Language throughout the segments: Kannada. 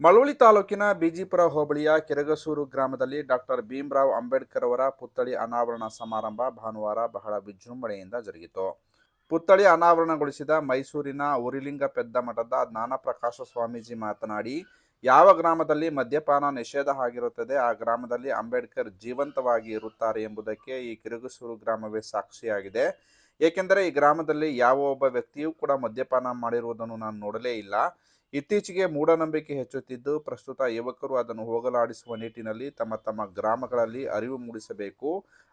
ಮಳವಳ್ಳಿ ತಾಲೂಕಿನ ಬಿಜಿಪುರ ಹೋಬಳಿಯ ಕೆರಗಸೂರು ಗ್ರಾಮದಲ್ಲಿ ಡಾಕ್ಟರ್ ಭೀಮರಾವ್ ಅಂಬೇಡ್ಕರ್ ಅವರ ಪುತ್ಥಳಿ ಅನಾವರಣ ಸಮಾರಂಭ ಭಾನುವಾರ ಬಹಳ ವಿಜೃಂಭಣೆಯಿಂದ ಜರುಗಿತು. ಪುತ್ಥಳಿ ಅನಾವರಣಗೊಳಿಸಿದ ಮೈಸೂರಿನ ಉರಿಲಿಂಗ ಪೆದ್ದ ಮಠದ ಜ್ಞಾನಪ್ರಕಾಶ ಸ್ವಾಮೀಜಿ ಮಾತನಾಡಿ, ಯಾವ ಗ್ರಾಮದಲ್ಲಿ ಮದ್ಯಪಾನ ನಿಷೇಧ ಆಗಿರುತ್ತದೆ, ಆ ಗ್ರಾಮದಲ್ಲಿ ಅಂಬೇಡ್ಕರ್ ಜೀವಂತವಾಗಿ ಇರುತ್ತಾರೆ ಎಂಬುದಕ್ಕೆ ಈ ಕಿರುಗಸೂರು ಗ್ರಾಮವೇ ಸಾಕ್ಷಿಯಾಗಿದೆ. ಏಕೆಂದರೆ ಈ ಗ್ರಾಮದಲ್ಲಿ ಯಾವ ಒಬ್ಬ ವ್ಯಕ್ತಿಯೂ ಕೂಡ ಮದ್ಯಪಾನ ಮಾಡಿರುವುದನ್ನು ನಾನು ನೋಡಲೇ ಇಲ್ಲ. ಇತ್ತೀಚೆಗೆ ಮೂಢನಂಬಿಕೆ ಹೆಚ್ಚುತ್ತಿದ್ದು, ಪ್ರಸ್ತುತ ಯುವಕರು ಅದನ್ನು ಹೋಗಲಾಡಿಸುವ ನಿಟ್ಟಿನಲ್ಲಿ ತಮ್ಮ ತಮ್ಮ ಗ್ರಾಮಗಳಲ್ಲಿ ಅರಿವು ಮೂಡಿಸಬೇಕು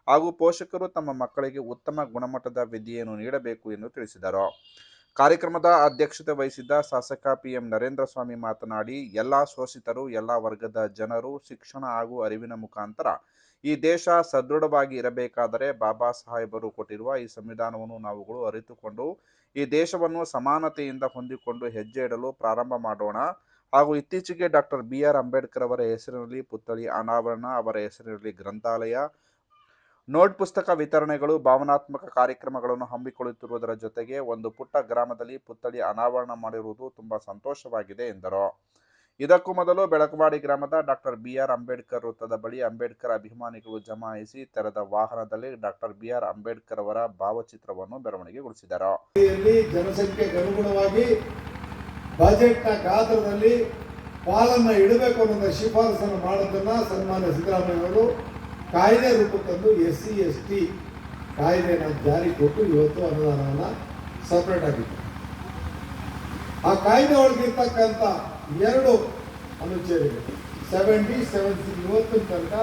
ಹಾಗೂ ಪೋಷಕರು ತಮ್ಮ ಮಕ್ಕಳಿಗೆ ಉತ್ತಮ ಗುಣಮಟ್ಟದ ವಿದ್ಯೆಯನ್ನು ನೀಡಬೇಕು ಎಂದು ತಿಳಿಸಿದರು. ಕಾರ್ಯಕ್ರಮದ ಅಧ್ಯಕ್ಷತೆ ವಹಿಸಿದ್ದ ಶಾಸಕ ಪಿಎಂ ನರೇಂದ್ರ ಸ್ವಾಮಿ ಮಾತನಾಡಿ, ಎಲ್ಲ ಶೋಷಿತರು, ಎಲ್ಲ ವರ್ಗದ ಜನರು ಶಿಕ್ಷಣ ಹಾಗೂ ಅರಿವಿನ ಮುಖಾಂತರ ಈ ದೇಶ ಸದೃಢವಾಗಿ ಇರಬೇಕಾದರೆ ಬಾಬಾ ಸಾಹೇಬರು ಕೊಟ್ಟಿರುವ ಈ ಸಂವಿಧಾನವನ್ನು ನಾವುಗಳು ಅರಿತುಕೊಂಡು ಈ ದೇಶವನ್ನು ಸಮಾನತೆಯಿಂದ ಹೊಂದಿಕೊಂಡು ಹೆಜ್ಜೆ ಇಡಲು ಪ್ರಾರಂಭ ಮಾಡೋಣ. ಹಾಗೂ ಇತ್ತೀಚೆಗೆ ಡಾಕ್ಟರ್ ಬಿ ಆರ್ ಅಂಬೇಡ್ಕರ್ ಅವರ ಹೆಸರಿನಲ್ಲಿ ಪುತ್ಥಳಿ ಅನಾವರಣ ಅವರ ಹೆಸರಿನಲ್ಲಿ ಗ್ರಂಥಾಲಯ, ನೋಟ್ ಪುಸ್ತಕ ವಿತರಣೆಗಳು, ಭಾವನಾತ್ಮಕ ಕಾರ್ಯಕ್ರಮಗಳನ್ನು ಹಮ್ಮಿಕೊಳ್ಳುತ್ತಿರುವುದರ ಜೊತೆಗೆ ಒಂದು ಪುಟ್ಟ ಗ್ರಾಮದಲ್ಲಿ ಪುತ್ಥಳಿ ಅನಾವರಣ ಮಾಡಿರುವುದು ತುಂಬಾ ಸಂತೋಷವಾಗಿದೆ ಎಂದರು. ಇದಕ್ಕೂ ಮೊದಲು ಬೆಳಕವಾಡಿ ಗ್ರಾಮದ ಡಾಕ್ಟರ್ ಬಿ ಆರ್ ಅಂಬೇಡ್ಕರ್ ವೃತ್ತದ ಬಳಿ ಅಂಬೇಡ್ಕರ್ ಅಭಿಮಾನಿಗಳು ಜಮಾಯಿಸಿ ತೆರೆದ ವಾಹನದಲ್ಲಿ ಡಾಕ್ಟರ್ ಬಿ ಆರ್ ಅಂಬೇಡ್ಕರ್ ಅವರ ಭಾವಚಿತ್ರವನ್ನು ಮೆರವಣಿಗೆಗೊಳಿಸಿದರು. ಜನಸಂಖ್ಯೆಗೆ ಅನುಗುಣವಾಗಿ ಬಜೆಟ್ನ ಗಾತ್ರದಲ್ಲಿ ಪಾಲನ್ನ ಇಡಬೇಕು ಅನ್ನೋ ಶಿಫಾರಸನ್ನು ಮಾಡೋದನ್ನು ಸನ್ಮಾನ್ಯ ಸಿದ್ದರಾಮಯ್ಯವರು ಕಾಯ್ದೆ ರೂಪ ತಂದು ಎಸ್ ಸಿ ಎಸ್ ಟಿ ಕಾಯ್ದೆನ ಜಾರಿ ಕೊಟ್ಟು ಇವತ್ತು ಅನುದಾನವನ್ನು ಸಪ್ರೇಟ್ ಆಗಿತ್ತು ಆ ಕಾಯ್ದೆ ಒಳಗಿರ್ತಕ್ಕಂಥ ಎರಡು ಅನುಚ್ಛೇದಗಳು ಸೆವೆಂಟಿ ಸೆವೆನ್ ಇವತ್ತಿನ ತನಕ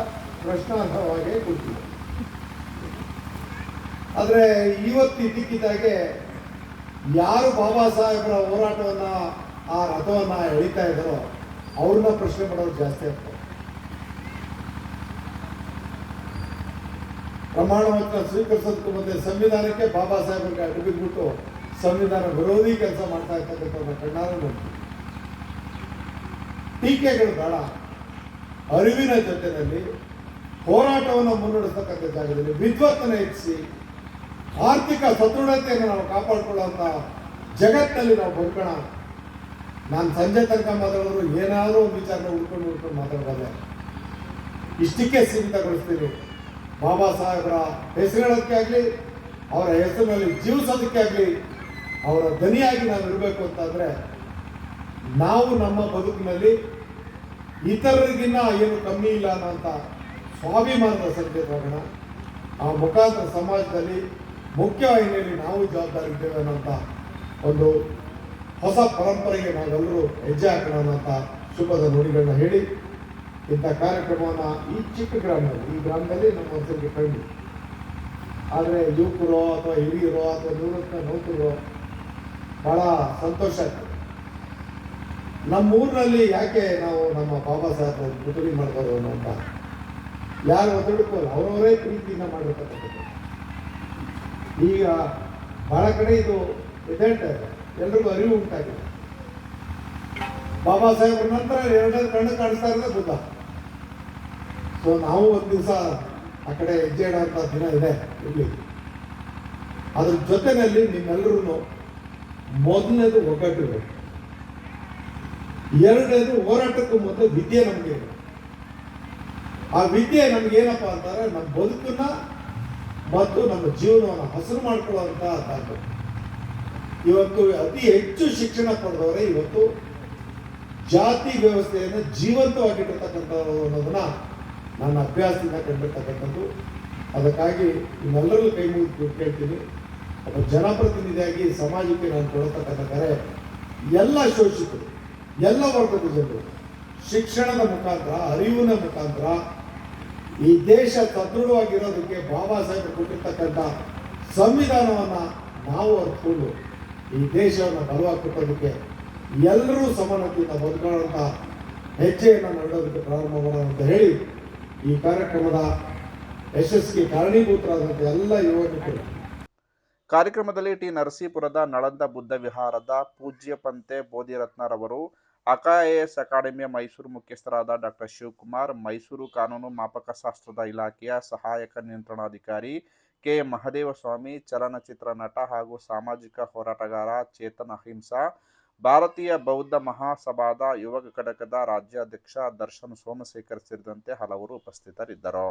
ಪ್ರಶ್ನಾರ್ಹವಾಗಿ ಕೊಟ್ಟಿದೆ ಆದರೆ ಇವತ್ತು ಇದ್ದಕ್ಕಿದ್ದಾಗೆ ಯಾರು ಬಾಬಾ ಸಾಹೇಬರ ಹೋರಾಟವನ್ನು, ಆ ರಥವನ್ನ ಎಳಿತಾ ಇದ್ದಾರೋ ಅವ್ರನ್ನ ಪ್ರಶ್ನೆ ಮಾಡೋದು ಜಾಸ್ತಿ ಆಗ್ತದೆ. ಪ್ರಮಾಣ ವಚನ ಸ್ವೀಕರಿಸೋದಕ್ಕೂ ಮುಂದೆ ಸಂವಿಧಾನಕ್ಕೆ ಬಾಬಾ ಸಾಹೇಬರಿಗೆ ಬಿಟ್ಟು ಸಂವಿಧಾನ ವಿರೋಧಿ ಕೆಲಸ ಮಾಡ್ತಾ ಇರ್ತಕ್ಕಂಥ ಕಣ್ಣಾರ ನೋಡ್ತೀವಿ. ಟೀಕೆಗಳು ಬೇಡ. ಅರಿವಿನ ಜೊತೆಯಲ್ಲಿ ಹೋರಾಟವನ್ನು ಮುನ್ನಡೆಸ್ತಕ್ಕಂಥ ಜಾಗದಲ್ಲಿ ವಿದ್ವತ್ತನ್ನು ಹೆಚ್ಚಿಸಿ ಆರ್ಥಿಕ ಸದೃಢತೆಯನ್ನು ನಾವು ಕಾಪಾಡಿಕೊಳ್ಳುವಂಥ ಜಗತ್ತಿನಲ್ಲಿ ನಾವು ಬದುಕೋಣ. ನಾನು ಸಂಜೆ ತನಕ ಮಾತಾಡೋರು ಏನಾದರೂ ಒಂದು ವಿಚಾರನ ಉಳ್ಕೊಂಡು ಉಳ್ಕೊಂಡು ಮಾತಾಡಬಾರ್ದೆ ಇಷ್ಟಕ್ಕೆ ಸೀಮಿತಗೊಳಿಸ್ತೀನಿ. ಬಾಬಾ ಸಾಹೇಬರ ಹೆಸರುಗಳಕ್ಕೆ ಆಗಲಿ, ಅವರ ಹೆಸರಿನಲ್ಲಿ ಜೀವಿಸೋದಕ್ಕೆ ಆಗಲಿ, ಅವರ ಧನಿಯಾಗಿ ನಾವು ಇರಬೇಕು ಅಂತಂದರೆ ನಾವು ನಮ್ಮ ಬದುಕಿನಲ್ಲಿ ಇತರರಿಗಿನ್ನ ಏನು ಕಮ್ಮಿ ಇಲ್ಲ ಅನ್ನೋಂಥ ಸ್ವಾಭಿಮಾನದ ಸಂಕೇತವಾಗೋಣ ಆ ಮುಖಾಂತರ ಸಮಾಜದಲ್ಲಿ ಮುಖ್ಯವಾಹಿನಿಯಲ್ಲಿ ನಾವು ಜವಾಬ್ದಾರಿ ಇದ್ದೇವೆ ಅನ್ನೋಂಥ ಒಂದು ಹೊಸ ಪರಂಪರೆಗೆ ನಾವೆಲ್ಲರೂ ಹೆಜ್ಜೆ ಹಾಕೋಣ ಅನ್ನೋಂಥ ಶುಭದ ನುಡಿಗಳನ್ನ ಹೇಳಿ ಇಂಥ ಕಾರ್ಯಕ್ರಮವನ್ನು ಈ ಚಿಕ್ಕ ಗ್ರಾಮದಲ್ಲಿ, ಈ ಗ್ರಾಮದಲ್ಲಿ ನಮ್ಮ ಹೆಸರಿಗೆ ಕಂಡು ಆದರೆ ಯುವಕರು ಅಥವಾ ಹಿರಿಯರು ಅಥವಾ ನಿವೃತ್ತ ನೌಕರರು ಬಹಳ ಸಂತೋಷ ಆಗ್ತದೆ. ನಮ್ಮ ಊರಿನಲ್ಲಿ ಯಾಕೆ ನಾವು ನಮ್ಮ ಬಾಬಾ ಸಾಹೇಬ್ ಪುತ್ಥಳಿ ಮಾಡ್ಬಾರ್ದು ಅಂತ ಯಾರು ಒತ್ತಡಕ್ಕಲ್ಲ ಅವರವರೇ ಪ್ರೀತಿಯಿಂದ ಮಾಡಿರ್ತಕ್ಕಂಥದ್ದು. ಈಗ ಬಹಳ ಕಡೆ ಇದು ಇದೆ. ಎಲ್ರಿಗೂ ಅರಿವು ಉಂಟಾಗಿದೆ. ಬಾಬಾ ಸಾಹೇಬ್ರ ನಂತರ ಎರಡನೇ ಕಣ್ಣು ಕಾಣಿಸ್ತಾ ಇರೋದೇ ಬುದ್ಧ. ಸೊ ನಾವು ಒಂದು ದಿವಸ ಆ ಕಡೆ ಹೆಜ್ಜೆ ಇಡೋಂಥ ದಿನ ಇದೆ ಇಲ್ಲಿ. ಅದ್ರ ಜೊತೆಯಲ್ಲಿ ನಿಮ್ಮೆಲ್ಲರೂ ಮೊದಲನೇದು ಒಗ್ಗಟ್ಟಿರಬೇಕು. ಎರಡನೇದು ಹೋರಾಟಕ್ಕೂ ಮೊದಲು ವಿದ್ಯೆ ನಮಗೆ. ಆ ವಿದ್ಯೆ ನಮ್ಗೆ ಏನಪ್ಪಾ ಅಂತಾರೆ, ನಮ್ಮ ಬದುಕನ್ನ ಮತ್ತು ನಮ್ಮ ಜೀವನವನ್ನು ಹಸಿರು ಮಾಡ್ಕೊಳ್ಳುವಂತ ತಾಕತ್ತು ಇವತ್ತು ಅತಿ ಹೆಚ್ಚು ಶಿಕ್ಷಣ ಪಡೆದವರೇ ಇವತ್ತು ಜಾತಿ ವ್ಯವಸ್ಥೆಯನ್ನು ಜೀವಂತವಾಗಿಟ್ಟಿರ್ತಕ್ಕಂಥವ್ರು ಅನ್ನೋದನ್ನ ನನ್ನ ಅಭ್ಯಾಸದಿಂದ ಕಂಡಿರ್ತಕ್ಕಂಥದ್ದು. ಅದಕ್ಕಾಗಿ ನಿಮ್ಮೆಲ್ಲರೂ ಕೈ ಮುಗಿದು ಕೇಳ್ತೀನಿ. ಒಬ್ಬ ಜನಪ್ರತಿನಿಧಿಯಾಗಿ ಸಮಾಜಕ್ಕೆ ನಾನು ಕೊಡತಕ್ಕಂಥ ಕರೆ ಎಲ್ಲ ಶೋಷಿತರು. ಎಲ್ಲ ವರ್ಗದ ಜನರು ಶಿಕ್ಷಣದ ಮುಖಾಂತರ, ಅರಿವಿನ ಮುಖಾಂತರ, ಈ ದೇಶ ಸದೃಢವಾಗಿರೋದಕ್ಕೆ ಬಾಬಾ ಸಾಹೇಬ್ ಕೊಟ್ಟಿರ್ತಕ್ಕಂಥ ಸಂವಿಧಾನವನ್ನು ನಾವು ಅರ್ಥಕೊಂಡು ಈ ದೇಶವನ್ನು ಬಲವಾಗಿ ಕೊಟ್ಟೋದಕ್ಕೆ ಎಲ್ಲರೂ ಸಮಾನತೆಯಿಂದ ಬದುಕೊಳ್ಳುವಂಥ ಹೆಜ್ಜೆಯನ್ನು ನಡೆಯೋದಕ್ಕೆ ಪ್ರಾರಂಭ ಮಾಡೋಣ ಅಂತ ಹೇಳಿ ಈ ಕಾರ್ಯಕ್ರಮದ ಯಶಸ್ಸಿಗೆ ಕಾರಣೀಭೂತರಾದಂಥ ಎಲ್ಲ ಯುವಕರು ಕಾರ್ಯಕ್ರಮದಲ್ಲಿ ಟಿ ನರಸೀಪುರದ ನಳಂದ ಬುದ್ಧ ವಿಹಾರದ ಪೂಜ್ಯ ಪಂತೆ ಬೋಧಿರತ್ನರವರು ಅಕಾಎಎಸ್ ಅಕಾಡೆಮಿಯ ಮೈಸೂರು ಮುಖ್ಯಸ್ಥರಾದ ಡಾಕ್ಟರ್ ಶಿವಕುಮಾರ್, ಮೈಸೂರು ಕಾನೂನು ಮಾಪಕ ಶಾಸ್ತ್ರದ ಇಲಾಖೆಯ ಸಹಾಯಕ ನಿಯಂತ್ರಣಾಧಿಕಾರಿ ಕೆ. ಮಹದೇವಸ್ವಾಮಿ, ಚಲನಚಿತ್ರ ನಟ ಹಾಗೂ ಸಾಮಾಜಿಕ ಹೋರಾಟಗಾರ ಚೇತನ್ ಅಹಿಂಸಾ, ಭಾರತೀಯ ಬೌದ್ಧ ಮಹಾಸಭಾದ ಯುವ ಘಟಕದ ರಾಜ್ಯಾಧ್ಯಕ್ಷ ದರ್ಶನ್ ಸೋಮಶೇಖರ್ ಸೇರಿದಂತೆ ಹಲವರು ಉಪಸ್ಥಿತರಿದ್ದರು.